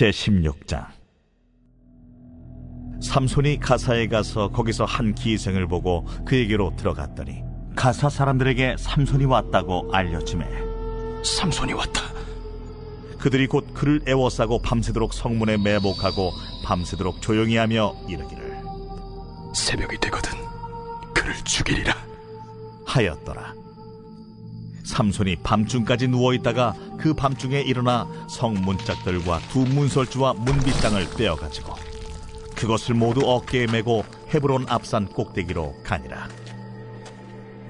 제16장 삼손이 가사에 가서 거기서 한 기생을 보고 그에게로 들어갔더니 가사 사람들에게 삼손이 왔다고 알려주매 삼손이 왔다. 그들이 곧 그를 애워싸고 밤새도록 성문에 매복하고 밤새도록 조용히 하며 이르기를 새벽이 되거든 그를 죽이리라. 하였더라 삼손이 밤중까지 누워있다가 그 밤중에 일어나 성문짝들과 두 문설주와 문빗장을 빼어가지고 그것을 모두 어깨에 메고 헤브론 앞산 꼭대기로 가니라.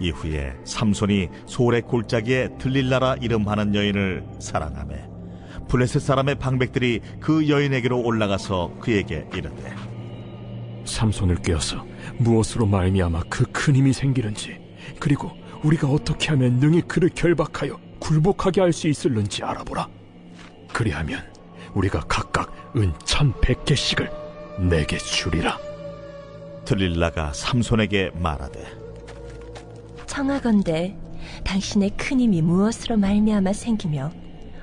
이후에 삼손이 소래 골짜기에 들릴라라 이름하는 여인을 사랑하매 블레셋 사람의 방백들이 그 여인에게로 올라가서 그에게 이르되 삼손을 깨어서 무엇으로 말미암아 그 큰 힘이 생기는지 그리고 우리가 어떻게 하면 능히 그를 결박하여 굴복하게 할 수 있을는지 알아보라. 그리하면 우리가 각각 은 천백 개씩을 내게 주리라. 들릴라가 삼손에게 말하되 청하건대 당신의 큰 힘이 무엇으로 말미암아 생기며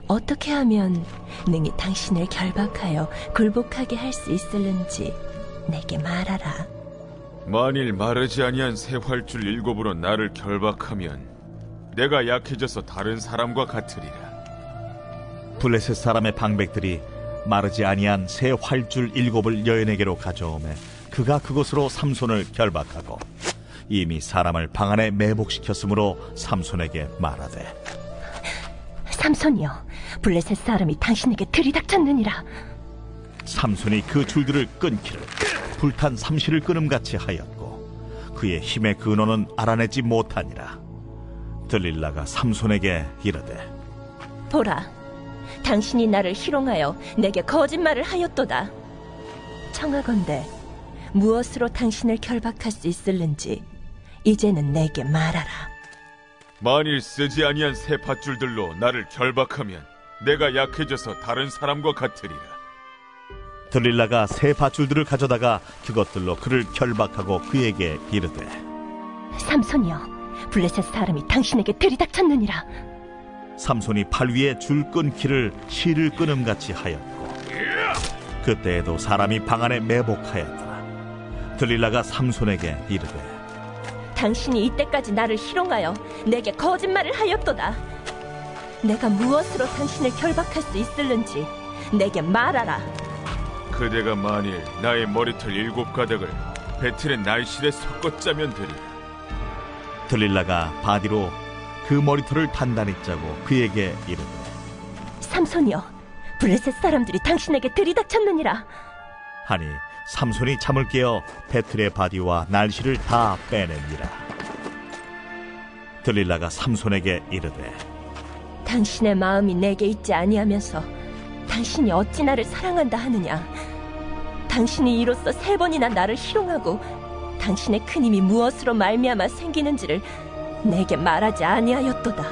어떻게 하면 능히 당신을 결박하여 굴복하게 할 수 있을는지 내게 말하라. 만일 마르지 아니한 새 활줄 일곱으로 나를 결박하면 내가 약해져서 다른 사람과 같으리라. 블레셋 사람의 방백들이 마르지 아니한 새 활줄 일곱을 여인에게로 가져오매 그가 그것으로 삼손을 결박하고 이미 사람을 방 안에 매복시켰으므로 삼손에게 말하되 삼손이여, 블레셋 사람이 당신에게 들이닥쳤느니라. 삼손이 그 줄들을 끊기를 불탄 삼시를 끊음같이 하였고 그의 힘의 근원은 알아내지 못하니라 들릴라가 삼손에게 이르되 보라, 당신이 나를 희롱하여 내게 거짓말을 하였도다. 청하건대 무엇으로 당신을 결박할 수 있을는지 이제는 내게 말하라. 만일 쓰지 아니한 새 밧줄들로 나를 결박하면 내가 약해져서 다른 사람과 같으리라. 들릴라가 새 밧줄들을 가져다가 그것들로 그를 결박하고 그에게 이르되 삼손이여, 블레셋 사람이 당신에게 들이닥쳤느니라. 삼손이 팔 위에 줄 끊기를 실을 끊음같이 하였고 그때에도 사람이 방 안에 매복하였더라 들릴라가 삼손에게 이르되 당신이 이때까지 나를 희롱하여 내게 거짓말을 하였도다. 내가 무엇으로 당신을 결박할 수 있을는지 내게 말하라. 그대가 만일 나의 머리털 일곱 가닥을 배틀의 날실에 섞어 짜면 되리라. 들릴라가 바디로 그 머리털을 단단히 짜고 그에게 이르되 삼손이여, 블레셋 사람들이 당신에게 들이닥쳤느니라. 하니 삼손이 잠을 깨어 배틀의 바디와 날씨를 다 빼냅니다 들릴라가 삼손에게 이르되 당신의 마음이 내게 있지 아니하면서 당신이 어찌 나를 사랑한다 하느냐? 당신이 이로써 세 번이나 나를 희롱하고 당신의 큰 힘이 무엇으로 말미암아 생기는지를 내게 말하지 아니하였도다.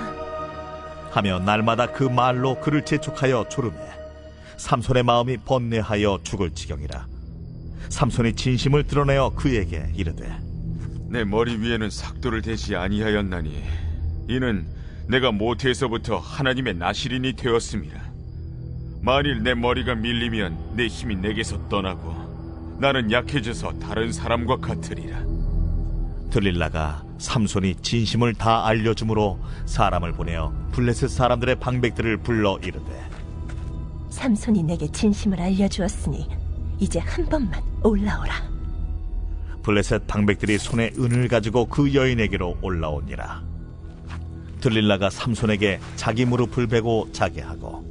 하며 날마다 그 말로 그를 재촉하여 조르매 삼손의 마음이 번뇌하여 죽을 지경이라 삼손이 진심을 드러내어 그에게 이르되 내 머리 위에는 삭도를 대지 아니하였나니 이는 내가 모태에서부터 하나님의 나시린이 되었음이라. 만일 내 머리가 밀리면 내 힘이 내게서 떠나고 나는 약해져서 다른 사람과 같으리라. 들릴라가 삼손이 진심을 다 알려주므로 사람을 보내어 블레셋 사람들의 방백들을 불러 이르되 삼손이 내게 진심을 알려주었으니 이제 한 번만 올라오라. 블레셋 방백들이 손에 은을 가지고 그 여인에게로 올라오니라 들릴라가 삼손에게 자기 무릎을 베고 자게 하고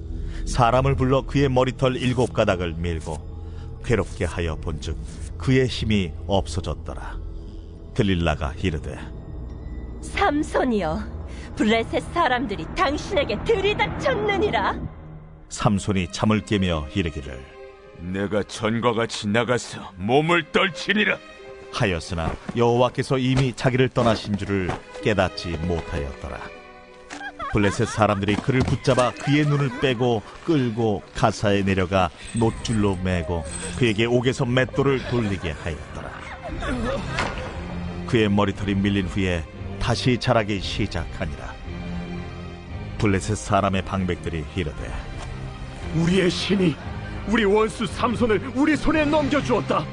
사람을 불러 그의 머리털 일곱 가닥을 밀고 괴롭게 하여 본즉 그의 힘이 없어졌더라 들릴라가 이르되 삼손이여, 블레셋 사람들이 당신에게 들이닥쳤느니라. 삼손이 잠을 깨며 이르기를 내가 전과 같이 나가서 몸을 떨치리라. 하였으나 여호와께서 이미 자기를 떠나신 줄을 깨닫지 못하였더라. 블레셋 사람들이 그를 붙잡아 그의 눈을 빼고 끌고 가사에 내려가 노줄로 매고 그에게 옥에서 맷돌을 돌리게 하였더라. 그의 머리털이 밀린 후에 다시 자라기 시작하니라. 블레셋 사람의 방백들이 이르되 우리의 신이 우리 원수 삼손을 우리 손에 넘겨주었다.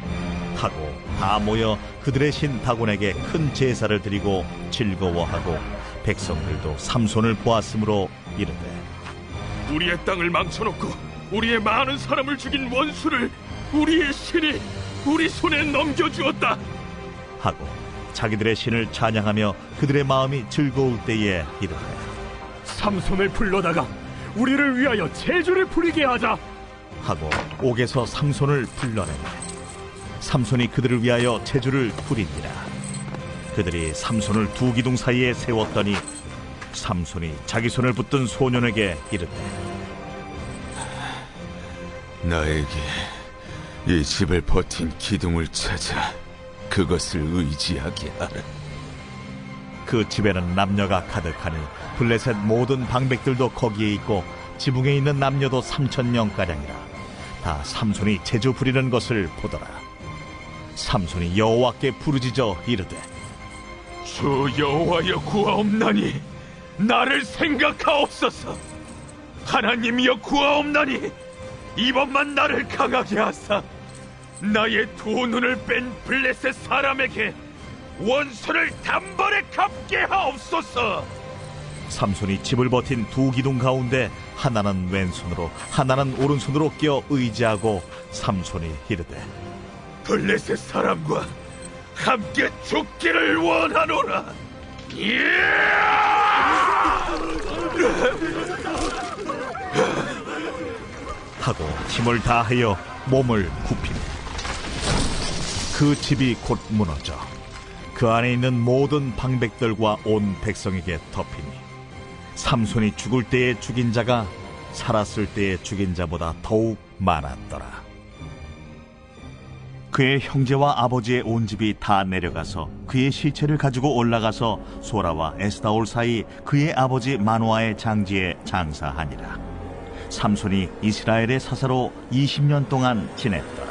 하고 다 모여 그들의 신 다곤에게 큰 제사를 드리고 즐거워하고 백성들도 삼손을 보았으므로 이르되 우리의 땅을 망쳐놓고 우리의 많은 사람을 죽인 원수를 우리의 신이 우리 손에 넘겨주었다. 하고 자기들의 신을 찬양하며 그들의 마음이 즐거울 때에 이르되 삼손을 불러다가 우리를 위하여 제주를 부리게 하자. 하고 옥에서 삼손을 불러내매 삼손이 그들을 위하여 제주를 부리니라 그들이 삼손을 두 기둥 사이에 세웠더니 삼손이 자기 손을 붙든 소년에게 이르되 나에게 이 집을 버틴 기둥을 찾아 그것을 의지하게 하라. 그 집에는 남녀가 가득하니 블레셋 모든 방백들도 거기에 있고 지붕에 있는 남녀도 삼천 명가량이라 다 삼손이 제주 부리는 것을 보더라 삼손이 여호와께 부르짖어 이르되 주 여호와여 구하옵나니 나를 생각하옵소서. 하나님이여 구하옵나니 이번만 나를 강하게 하사 나의 두 눈을 뺀 블레셋 사람에게 원수를 단번에 갚게 하옵소서. 삼손이 집을 버틴 두 기둥 가운데 하나는 왼손으로 하나는 오른손으로 끼어 의지하고 삼손이 이르되 블레셋 사람과 함께 죽기를 원하노라. 하고 힘을 다하여 몸을 굽히니 그 집이 곧 무너져 그 안에 있는 모든 방백들과 온 백성에게 덮이니 삼손이 죽을 때에 죽인 자가 살았을 때에 죽인 자보다 더욱 많았더라 그의 형제와 아버지의 온 집이 다 내려가서 그의 시체를 가지고 올라가서 소라와 에스다올 사이 그의 아버지 마노아의 장지에 장사하니라 삼손이 이스라엘의 사사로 20년 동안 지냈더라.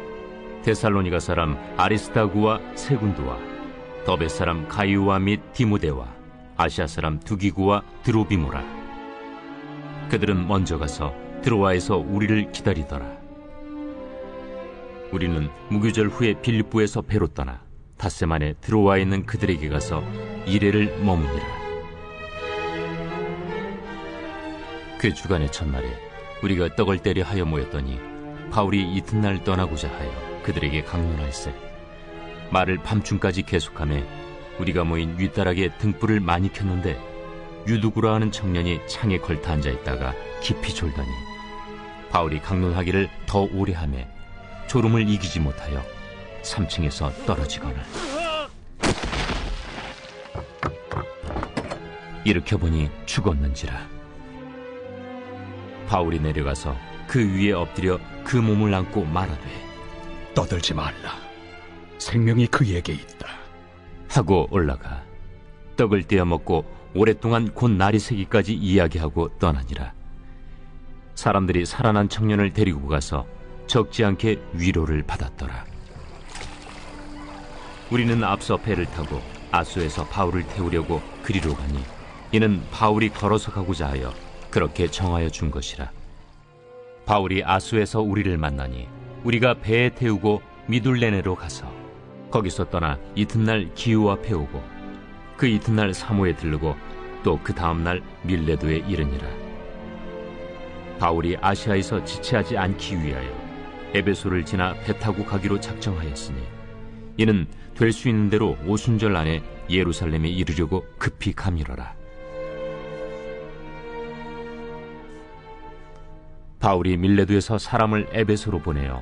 데살로니가 사람 아리스타구와 세군두와 더베 사람 가이우와 및 디모데와 아시아 사람 두기구와 드로비모라. 그들은 먼저 가서 드로아에서 우리를 기다리더라. 우리는 무교절 후에 빌립보에서 배로 떠나 닷새 만에 드로아에 있는 그들에게 가서 이래를 머무니라. 그 주간의 첫날에 우리가 떡을 때려 하여 모였더니 바울이 이튿날 떠나고자 하여 그들에게 강론할세 말을 밤중까지 계속하며 우리가 모인 윗다락에 등불을 많이 켰는데 유두구라 하는 청년이 창에 걸터 앉아 있다가 깊이 졸더니 바울이 강론하기를 더 오래 하며 졸음을 이기지 못하여 3층에서 떨어지거늘. 일으켜 보니 죽었는지라. 바울이 내려가서 그 위에 엎드려 그 몸을 안고 말하되 떠들지 말라. 생명이 그에게 있다. 하고 올라가 떡을 떼어 먹고 오랫동안 곧 날이 새기까지 이야기하고 떠나니라 사람들이 살아난 청년을 데리고 가서 적지 않게 위로를 받았더라 우리는 앞서 배를 타고 아수에서 바울을 태우려고 그리로 가니 이는 바울이 걸어서 가고자 하여 그렇게 정하여 준 것이라 바울이 아수에서 우리를 만나니 우리가 배에 태우고 미둘레네로 가서 거기서 떠나 이튿날 기우 앞에 오고 그 이튿날 사모에 들르고 또 그 다음날 밀레도에 이르니라. 바울이 아시아에서 지체하지 않기 위하여 에베소를 지나 배 타고 가기로 작정하였으니 이는 될 수 있는 대로 오순절 안에 예루살렘에 이르려고 급히 가미러라. 바울이 밀레도에서 사람을 에베소로 보내어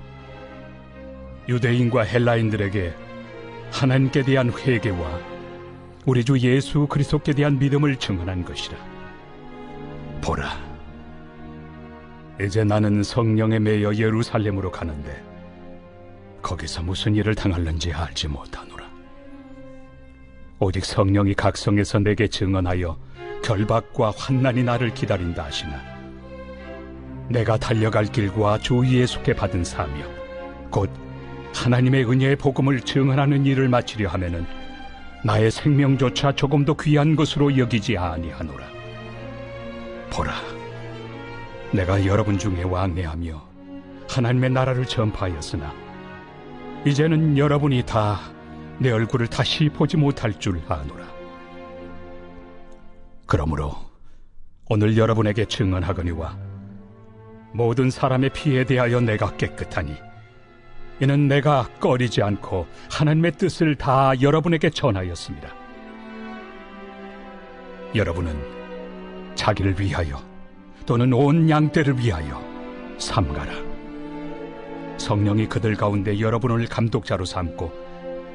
유대인과 헬라인들에게 하나님께 대한 회개와 우리 주 예수 그리스도께 대한 믿음을 증언한 것이라. 보라, 이제 나는 성령에 매여 예루살렘으로 가는데 거기서 무슨 일을 당할는지 알지 못하노라. 오직 성령이 각성에서 내게 증언하여 결박과 환난이 나를 기다린다 하시나 내가 달려갈 길과 주 예수께 받은 사명 곧 하나님의 은혜의 복음을 증언하는 일을 마치려 하면은 나의 생명조차 조금도 귀한 것으로 여기지 아니하노라. 보라, 내가 여러분 중에 왕래하며 하나님의 나라를 전파하였으나 이제는 여러분이 다 내 얼굴을 다시 보지 못할 줄 아노라. 그러므로 오늘 여러분에게 증언하거니와 모든 사람의 피에 대하여 내가 깨끗하니 이는 내가 꺼리지 않고 하나님의 뜻을 다 여러분에게 전하였습니다. 여러분은 자기를 위하여 또는 온 양떼를 위하여 삼가라. 성령이 그들 가운데 여러분을 감독자로 삼고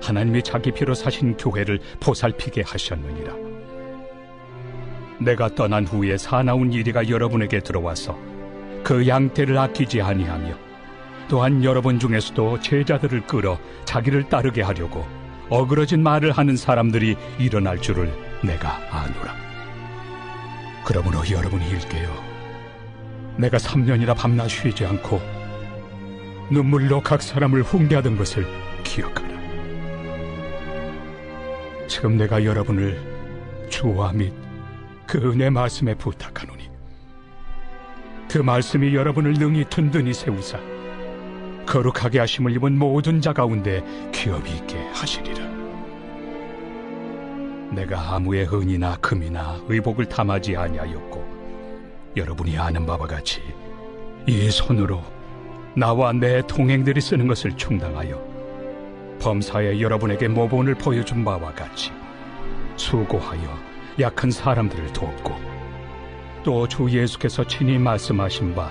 하나님이 자기 피로 사신 교회를 보살피게 하셨느니라. 내가 떠난 후에 사나운 이리가 여러분에게 들어와서 그 양떼를 아끼지 아니하며 또한 여러분 중에서도 제자들을 끌어 자기를 따르게 하려고 어그러진 말을 하는 사람들이 일어날 줄을 내가 아노라. 그러므로 여러분이 일게요. 내가 3년이나 밤낮 쉬지 않고 눈물로 각 사람을 훈계하던 것을 기억하라. 지금 내가 여러분을 주와 및 그 은혜 말씀에 부탁하노니 그 말씀이 여러분을 능히 든든히 세우사 거룩하게 하심을 입은 모든 자 가운데 기업이 있게 하시리라. 내가 아무의 은이나 금이나 의복을 탐하지 아니하였고 여러분이 아는 바와 같이 이 손으로 나와 내 동행들이 쓰는 것을 충당하여 범사에 여러분에게 모본을 보여준 바와 같이 수고하여 약한 사람들을 돕고 또 주 예수께서 친히 말씀하신 바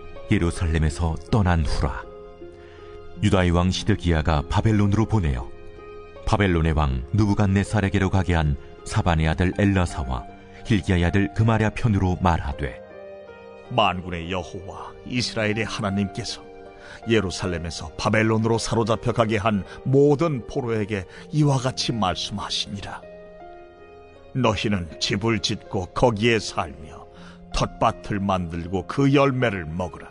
예루살렘에서 떠난 후라 유다의 왕 시드기야가 바벨론으로 보내어 바벨론의 왕 누부갓네살에게로 가게 한 사반의 아들 엘라사와 힐기야의 아들 그마랴 편으로 말하되 만군의 여호와 이스라엘의 하나님께서 예루살렘에서 바벨론으로 사로잡혀 가게 한 모든 포로에게 이와 같이 말씀하시니라. 너희는 집을 짓고 거기에 살며 텃밭을 만들고 그 열매를 먹으라.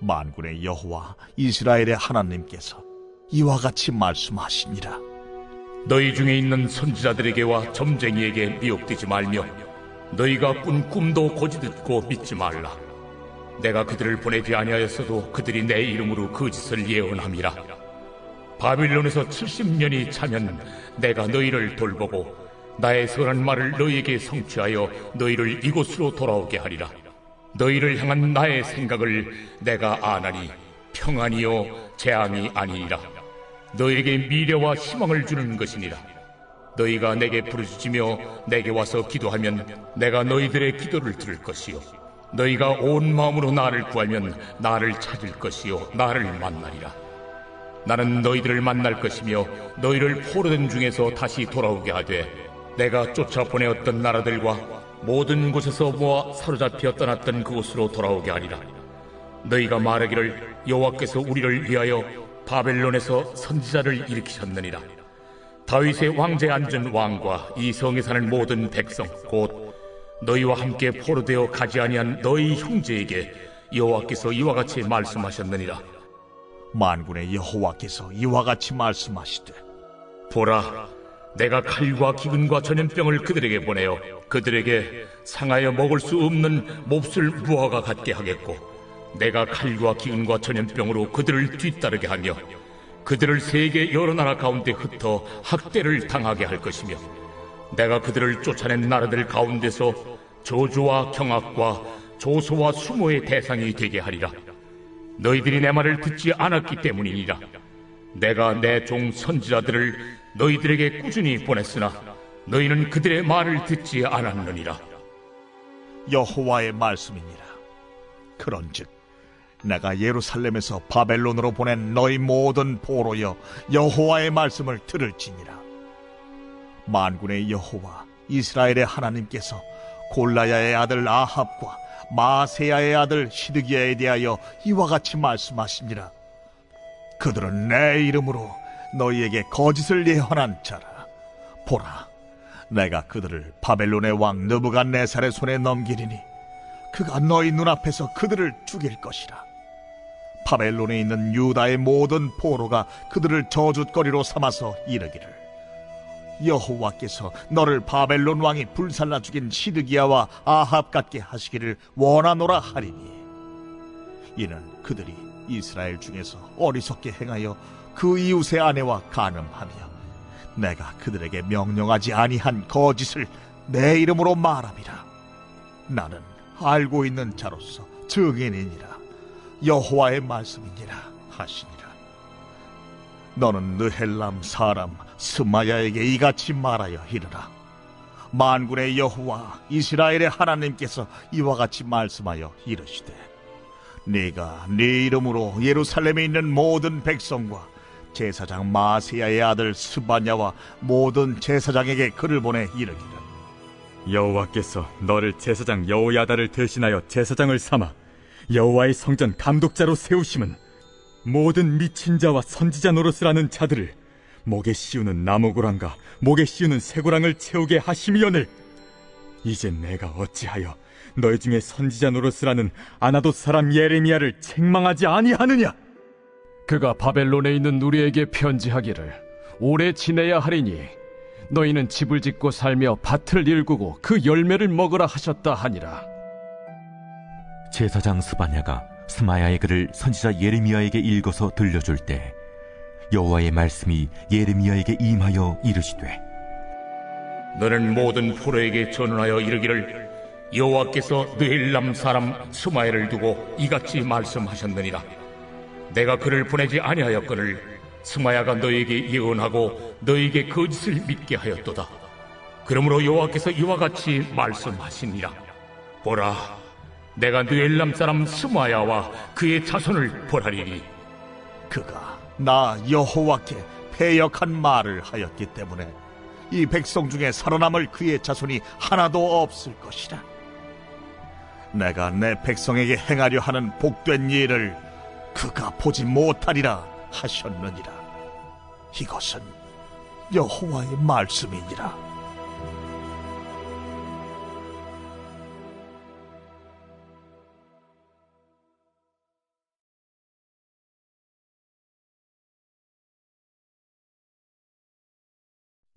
만군의 여호와 이스라엘의 하나님께서 이와 같이 말씀하시니라. 너희 중에 있는 선지자들에게와 점쟁이에게 미혹되지 말며 너희가 꾼 꿈도 고지 듣고 믿지 말라. 내가 그들을 보내지 아니하였어도 그들이 내 이름으로 그 짓을 예언함이라. 바빌론에서 70년이 차면 내가 너희를 돌보고 나의 선한 말을 너희에게 성취하여 너희를 이곳으로 돌아오게 하리라. 너희를 향한 나의 생각을 내가 아나니 평안이요 재앙이 아니니라. 너에게 미래와 희망을 주는 것이니라. 너희가 내게 부르짖으며 내게 와서 기도하면 내가 너희들의 기도를 들을 것이요. 너희가 온 마음으로 나를 구하면 나를 찾을 것이요. 나를 만나리라. 나는 너희들을 만날 것이며 너희를 포로된 중에서 다시 돌아오게 하되 내가 쫓아 보내었던 나라들과 모든 곳에서 모아 사로잡혀 떠났던 그곳으로 돌아오게 하리라. 너희가 말하기를 여호와께서 우리를 위하여 바벨론에서 선지자를 일으키셨느니라. 다윗의 왕제에 앉은 왕과 이 성에 사는 모든 백성 곧 너희와 함께 포로되어 가지 아니한 너희 형제에게 여호와께서 이와 같이 말씀하셨느니라. 만군의 여호와께서 이와 같이 말씀하시되 보라, 내가 칼과 기근과 전염병을 그들에게 보내어 그들에게 상하여 먹을 수 없는 몹쓸 무화과 같게 하겠고, 내가 칼과 기근과 전염병으로 그들을 뒤따르게 하며, 그들을 세계 여러 나라 가운데 흩어 학대를 당하게 할 것이며, 내가 그들을 쫓아낸 나라들 가운데서 저주와 경악과 조소와 수모의 대상이 되게 하리라. 너희들이 내 말을 듣지 않았기 때문이니라. 내가 내 종 선지자들을 너희들에게 꾸준히 보냈으나 너희는 그들의 말을 듣지 않았느니라. 여호와의 말씀이니라. 그런즉 내가 예루살렘에서 바벨론으로 보낸 너희 모든 보로여 여호와의 말씀을 들을지니라. 만군의 여호와 이스라엘의 하나님께서 골라야의 아들 아합과 마세야의 아들 시드기야에 대하여 이와 같이 말씀하시니라. 그들은 내 이름으로 너희에게 거짓을 예언한 자라. 보라, 내가 그들을 바벨론의 왕 느부갓네살의 손에 넘기리니 그가 너희 눈앞에서 그들을 죽일 것이라. 바벨론에 있는 유다의 모든 포로가 그들을 저주거리로 삼아서 이르기를 여호와께서 너를 바벨론 왕이 불살라 죽인 시드기야와 아합 같게 하시기를 원하노라 하리니 이는 그들이 이스라엘 중에서 어리석게 행하여 그 이웃의 아내와 간음하며 내가 그들에게 명령하지 아니한 거짓을 내 이름으로 말함이라 나는 알고 있는 자로서 증인이니라. 여호와의 말씀이니라 하시니라. 너는 느헬람 사람 스마야에게 이같이 말하여 이르라. 만군의 여호와 이스라엘의 하나님께서 이와 같이 말씀하여 이르시되 네가 네 이름으로 예루살렘에 있는 모든 백성과 제사장 마세야의 아들 스바냐와 모든 제사장에게 글을 보내 이르기를. 여호와께서 너를 제사장 여호야다를 대신하여 제사장을 삼아 여호와의 성전 감독자로 세우심은 모든 미친 자와 선지자 노릇을 하는 자들을 목에 씌우는 나무고랑과 목에 씌우는 쇠고랑을 채우게 하심이오늘 이제 내가 어찌하여 너희 중에 선지자 노릇을 하는 아나돗 사람 예레미야를 책망하지 아니하느냐 그가 바벨론에 있는 우리에게 편지하기를 오래 지내야 하리니 너희는 집을 짓고 살며 밭을 일구고 그 열매를 먹으라 하셨다 하니라. 제사장 스바냐가 스마야의 글을 선지자 예레미야에게 읽어서 들려줄 때 여호와의 말씀이 예레미야에게 임하여 이르시되 너는 모든 포로에게 전언하여 이르기를 여호와께서 느헬람 사람 스마엘을 두고 이같이 말씀하셨느니라 내가 그를 보내지 아니하였거늘 스마야가 너에게 예언하고 너에게 거짓을 믿게 하였도다 그러므로 여호와께서 이와 같이 말씀하시니라 보라 내가 느헬람 사람 스마야와 그의 자손을 벌하리니 그가 나 여호와께 패역한 말을 하였기 때문에 이 백성 중에 살아남을 그의 자손이 하나도 없을 것이라. 내가 내 백성에게 행하려 하는 복된 일을 그가 보지 못하리라 하셨느니라. 이것은 여호와의 말씀이니라.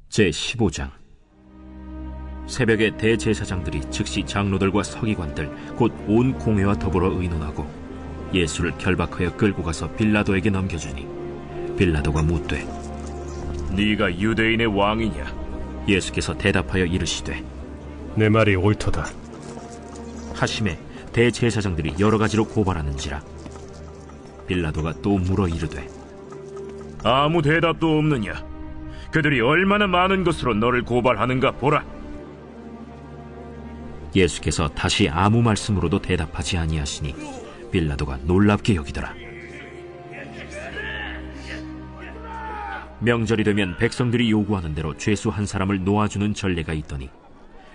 제 15장 새벽에 대제사장들이 즉시 장로들과 서기관들 곧 온 공회와 더불어 의논하고 예수를 결박하여 끌고 가서 빌라도에게 넘겨주니 빌라도가 묻되 네가 유대인의 왕이냐? 예수께서 대답하여 이르시되 내 말이 옳도다. 하심에 대제사장들이 여러 가지로 고발하는지라. 빌라도가 또 물어 이르되 아무 대답도 없느냐? 그들이 얼마나 많은 것으로 너를 고발하는가 보라. 예수께서 다시 아무 말씀으로도 대답하지 아니하시니 빌라도가 놀랍게 여기더라. 명절이 되면 백성들이 요구하는 대로 죄수 한 사람을 놓아주는 전례가 있더니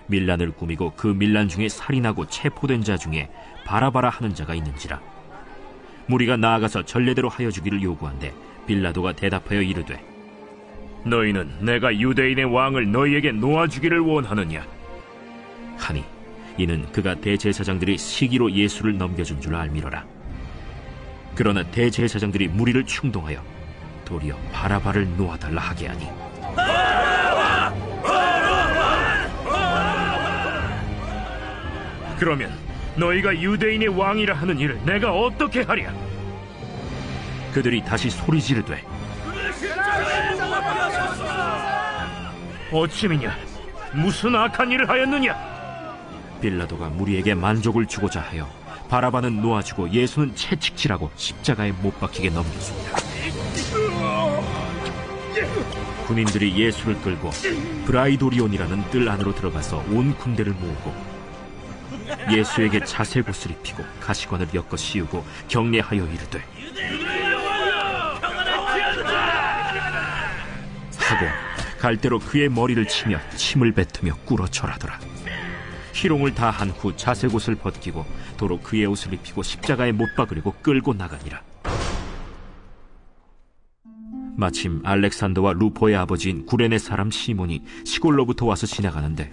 밀란을 꾸미고 그 밀란 중에 살인하고 체포된 자 중에 바라바라 하는 자가 있는지라. 무리가 나아가서 전례대로 하여 주기를 요구한데 빌라도가 대답하여 이르되 너희는 내가 유대인의 왕을 너희에게 놓아주기를 원하느냐? 하니 이는 그가 대제사장들이 시기로 예수를 넘겨준 줄 알미러라 그러나 대제사장들이 무리를 충동하여 도리어 바라바를 놓아달라 하게 하니 그러면 너희가 유대인의 왕이라 하는 일을 내가 어떻게 하랴? 그들이 다시 소리 지르되 어찌미냐? 무슨 악한 일을 하였느냐? 빌라도가 무리에게 만족을 주고자 하여 바라바는 놓아주고 예수는 채찍질하고 십자가에 못 박히게 넘겼습니다. 군인들이 예수를 끌고 브라이도리온이라는 뜰 안으로 들어가서 온 군대를 모으고 예수에게 자색옷을 입히고 가시관을 엮어 씌우고 경례하여 이르되 하고 갈대로 그의 머리를 치며 침을 뱉으며 꿇어 절하더라 희롱을 다한 후 자색옷을 벗기고 도로 그의 옷을 입히고 십자가에 못 박으려고 끌고 나가니라. 마침 알렉산더와 루포의 아버지인 구레네 사람 시몬이 시골로부터 와서 지나가는데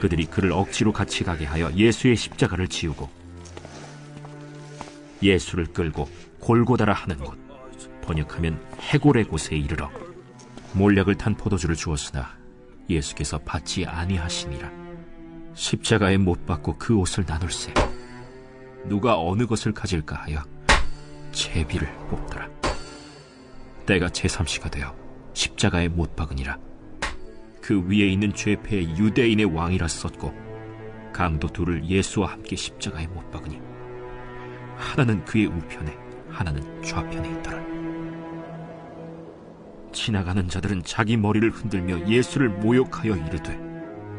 그들이 그를 억지로 같이 가게 하여 예수의 십자가를 지우고 예수를 끌고 골고다라 하는 곳 번역하면 해골의 곳에 이르러 몰약을 탄 포도주를 주었으나 예수께서 받지 아니하시니라 십자가에 못 박고 그 옷을 나눌세 누가 어느 것을 가질까 하여 제비를 뽑더라. 때가 제3시가 되어 십자가에 못 박으니라. 그 위에 있는 죄패의 유대인의 왕이라 썼고 강도 둘을 예수와 함께 십자가에 못 박으니 하나는 그의 우편에 하나는 좌편에 있더라. 지나가는 자들은 자기 머리를 흔들며 예수를 모욕하여 이르되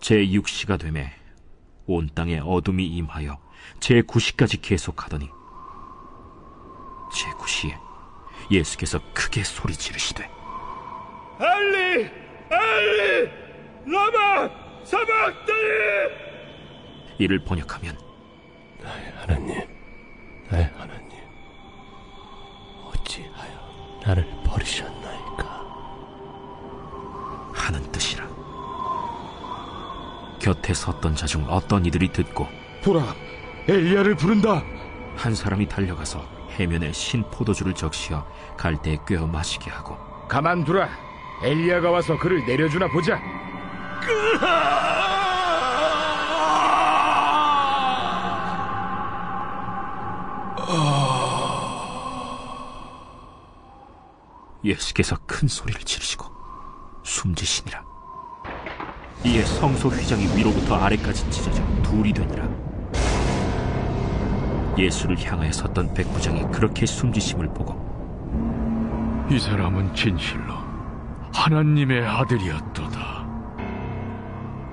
제6시가 되매 온 땅에 어둠이 임하여 제9시까지 계속하더니 제9시에 예수께서 크게 소리 지르시되 엘리, 엘리, 라마 사박다니! 이를 번역하면 하나님, 나의 하나님, 어찌하여 나를 버리셨나이까? 하는 뜻이라. 곁에 섰던 자 중 어떤 이들이 듣고 보라, 엘리야를 부른다. 한 사람이 달려가서 해면에 신 포도주를 적시어 갈대에 꿰어 마시게 하고 가만두라. 엘리야가 와서 그를 내려주나 보자. 예수께서 큰 소리를 지르시고 숨지시니라. 이에 성소 휘장이 위로부터 아래까지 찢어져 둘이 되니라. 예수를 향하여 섰던 백부장이 그렇게 숨지심을 보고 이 사람은 진실로 하나님의 아들이었도다.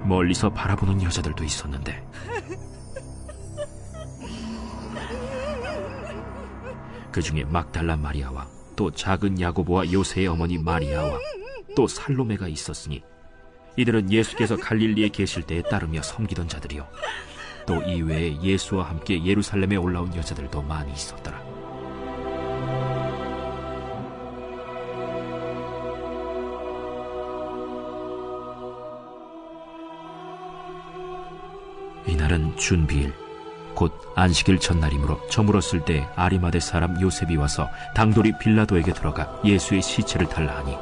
멀리서 바라보는 여자들도 있었는데 그 중에 막달라 마리아와 또 작은 야고보와 요새의 어머니 마리아와 또 살로메가 있었으니 이들은 예수께서 갈릴리에 계실 때에 따르며 섬기던 자들이요. 또 이외에 예수와 함께 예루살렘에 올라온 여자들도 많이 있었더라. 이날은 준비일 곧 안식일 전날이므로 저물었을 때 아리마대 사람 요셉이 와서 당돌이 빌라도에게 들어가 예수의 시체를 달라 하니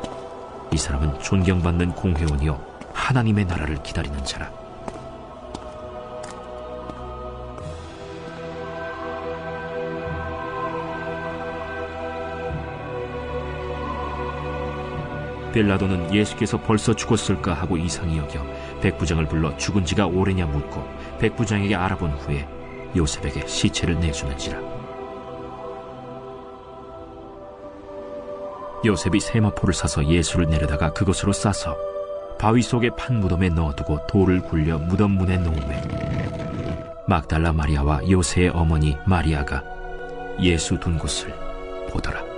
이 사람은 존경받는 공회원이요 하나님의 나라를 기다리는 자라. 빌라도는 예수께서 벌써 죽었을까 하고 이상히 여겨 백부장을 불러 죽은 지가 오래냐 묻고 백부장에게 알아본 후에 요셉에게 시체를 내주는지라. 요셉이 세마포를 사서 예수를 내려다가 그것으로 싸서 바위 속에 판 무덤에 넣어두고 돌을 굴려 무덤 문에 놓음에 막달라 마리아와 요새의 어머니 마리아가 예수 둔 곳을 보더라